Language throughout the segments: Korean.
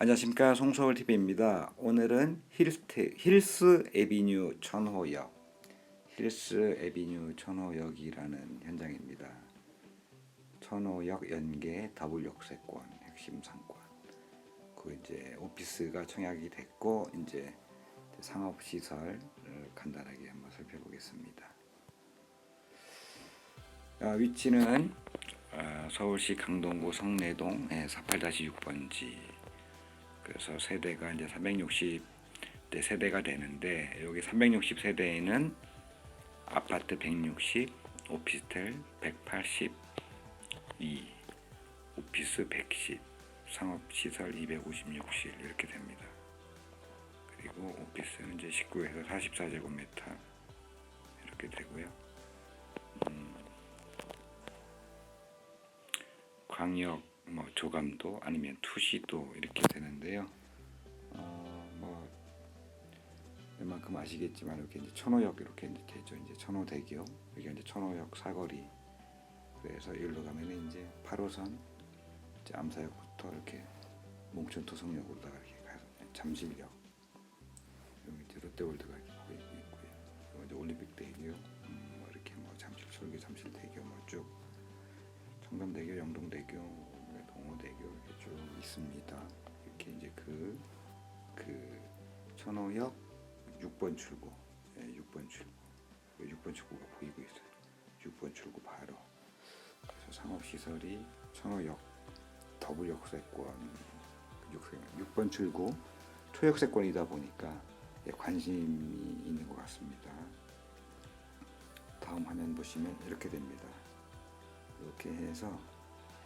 안녕하십니까 송서울 TV입니다. 오늘은 힐스테, 힐스 에비뉴 천호역, 힐스 에비뉴 천호역이라는 현장입니다. 천호역 연계 더블 역세권 핵심 상권. 그 이제 오피스가 청약이 됐고 이제 상업 시설을 간단하게 한번 살펴보겠습니다. 아, 위치는 아, 서울시 강동구 성내동 48-6번지 그래서 세대가 이제 360대 세대가 되는데 여기 360 세대에는 아파트 160, 오피스텔 182, 오피스 110, 상업시설 256실 이렇게 됩니다. 그리고 오피스는 이제 19에서 44제곱미터 이렇게 되고요. 음, 광역 뭐 조감도 아니면 투시도 이렇게 되는데요. 어, 뭐 웬만큼 아시겠지만 이렇게 이제 천호역 이렇게 이제 되죠. 이제 천호대교 여기가 이제 천호역 사거리. 그래서 여기로 가면은 이제 8호선 이제 암사역부터 이렇게 몽천 토성역으로다가 이렇게 가서 잠실역 여기 이제 롯데월드가 이렇게 있고요. 그리고 이제 올림픽대교 음, 뭐 이렇게 뭐 잠실 철교 잠실대교 뭐 쭉 청담대교, 영동대교, 천호역 6번 출구, 예, 6번 출구, 6번 출구가 보이고 있어요. 6번 출구 바로. 그래서 상업시설이 천호역 더블 역세권 6, 번 출구 초역세권이다 보니까 예, 관심이 있는 것 같습니다. 다음 화면 보시면 이렇게 됩니다. 이렇게 해서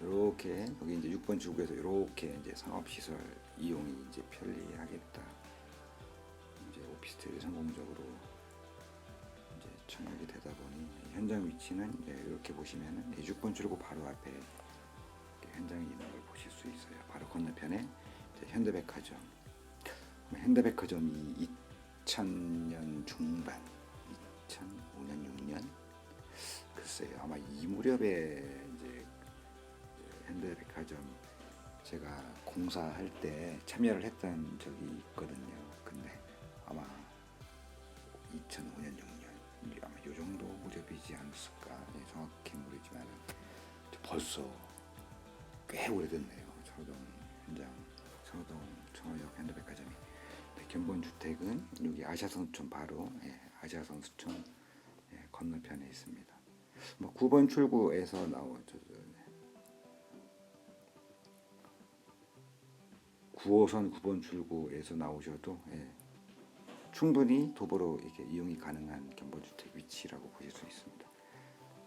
이렇게 여기 이제 6번 출구에서 이렇게 이제 상업 시설 이용이 이제 편리하겠다. 오피스텔이 성공적으로 이제 청약이 되다 보니 현장 위치는 이제 이렇게 보시면은 6번 출구 바로 앞에 현장에 있는 걸 보실 수 있어요. 바로 건너편에 현대백화점. 현대백화점이 2000년 중반, 2005년 6년 글쎄요 아마 이 무렵에 이제 현대백화점 제가 공사할 때 참여를 했던 적이 있거든요. 근데 아마 2005년 6년 아마 요 정도 무렵이지 않았을까 네, 정확히 모르지만 벌써 꽤 오래됐네요. 천호동 현장 천호동 천호역 현대백화점이 네, 견본 주택은 여기 아시아선수촌 바로 예, 아시아선수촌 예, 건너편에 있습니다. 뭐 9번 출구에서 나오죠. 9호선 9번 출구에서 나오셔도 예, 충분히 도보로 이렇게 이용이 가능한 견본주택 위치라고 보실 수 있습니다.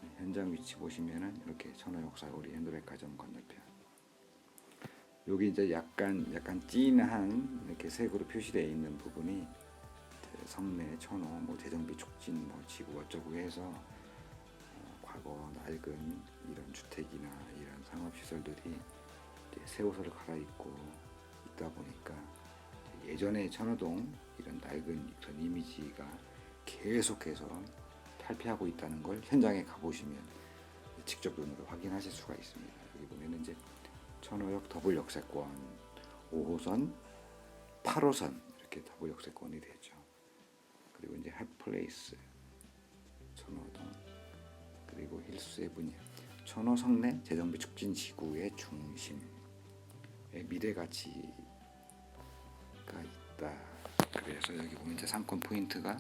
네, 현장 위치 보시면은 이렇게 천호 역 사거리 현대백화점 건너편. 여기 이제 약간 약간 진한 이렇게 색으로 표시되어 있는 부분이 성내 천호 뭐 대정비 촉진 뭐 지구 어쩌고 해서 어, 과거 낡은 이런 주택이나 이런 상업 시설들이 이제 새 옷을 갈아입고 있다 보니까 예전에 천호동 이런 낡은 그런 이미지가 계속해서 탈피하고 있다는 걸 현장에 가보시면 직접 눈으로 확인하실 수가 있습니다. 여기 보면 이제 천호역 더블 역세권 5호선, 8호선 이렇게 더블 역세권이 되죠. 그리고 이제 핫플레이스 천호동 그리고 힐스에브뉴 천호 성내 재정비 촉진 지구의 중심 미래 가치 가 있다. 그래서 여기 보면 이제 상권 포인트가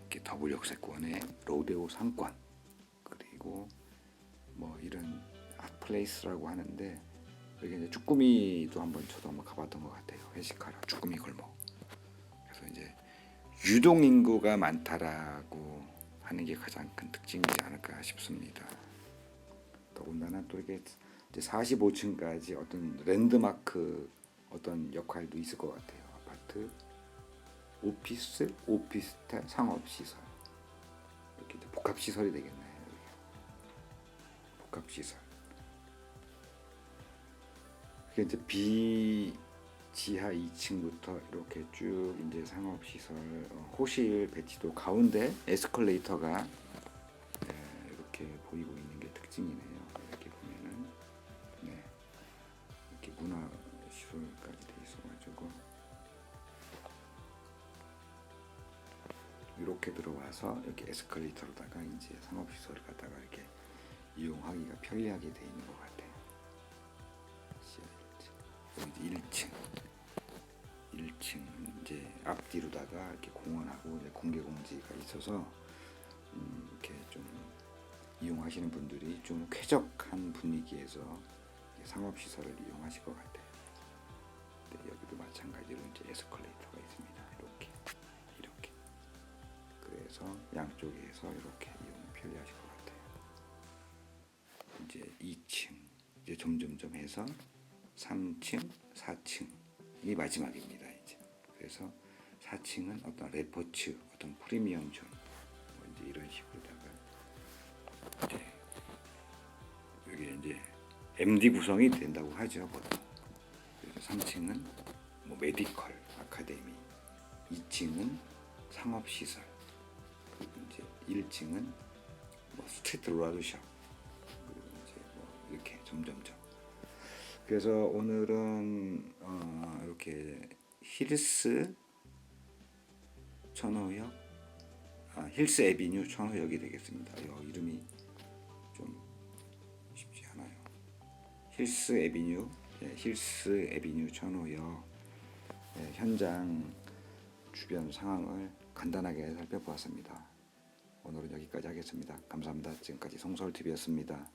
이렇게 더블 역세권의 로데오 상권 그리고 뭐 이런 핫플레이스라고 하는데 여기 이제 쭈꾸미도 한번 저도 한번 가봤던 것 같아요. 회식하러 쭈꾸미 골목. 그래서 이제 유동 인구가 많다라고 하는 게 가장 큰 특징이지 않을까 싶습니다. 더군다나 또 이게 이제 45층까지 어떤 랜드마크 어떤 역할도 있을 것 같아요. 아파트, 오피스, 오피스텔, 상업시설 이렇게 복합시설이 되겠네요. 복합시설. 그게 이제 B 지하 2층부터 이렇게 쭉 이제 상업시설 어, 호실 배치도 가운데 에스컬레이터가 네, 이렇게 보이고 있는 게 특징이네요. 이렇게 보면은 네, 이렇게 문화 시설까지 이렇게 들어와서 이렇게 에스컬레이터로다가 이제 상업시설을 갖다가 이렇게 이용하기가 편리하게 돼 있는 것 같아요. 여기 이제 1층, 1층 이제 앞뒤로다가 이렇게 공원하고 이제 공개 공지가 있어서 음, 이렇게 좀 이용하시는 분들이 좀 쾌적한 분위기에서 상업시설을 이용하실 것 같아요. 네, 여기도 마찬가지로 이제 에스컬레이터가 있습니다. 이렇게 그래서 양쪽에서 이렇게 이용 편리하실 것 같아요. 이제 2층 이제 점점점 해서 3층, 4층이 마지막입니다. 이제 그래서 4층은 어떤 레포츠, 어떤 프리미엄 존, 뭐 이제 이런 식으로다가 이제 여기 이제 MD 구성이 된다고 하죠 보통. 그래서 3층은 뭐 메디컬 아카데미, 2층은 상업 시설, 그리고 이제 1층은 뭐 스트리트 로라드샵, 그리고 이제 뭐 이렇게 점점점. 그래서 오늘은 어 이렇게 힐스 천호역, 아 힐스 에비뉴 천호역이 되겠습니다. 여 이름이 좀 쉽지 않아요. 힐스 에비뉴, 예, 힐스 에비뉴 천호역 예, 현장 주변 상황을 간단하게 살펴보았습니다. 오늘은 여기까지 하겠습니다. 감사합니다. 지금까지 송서울 TV였습니다.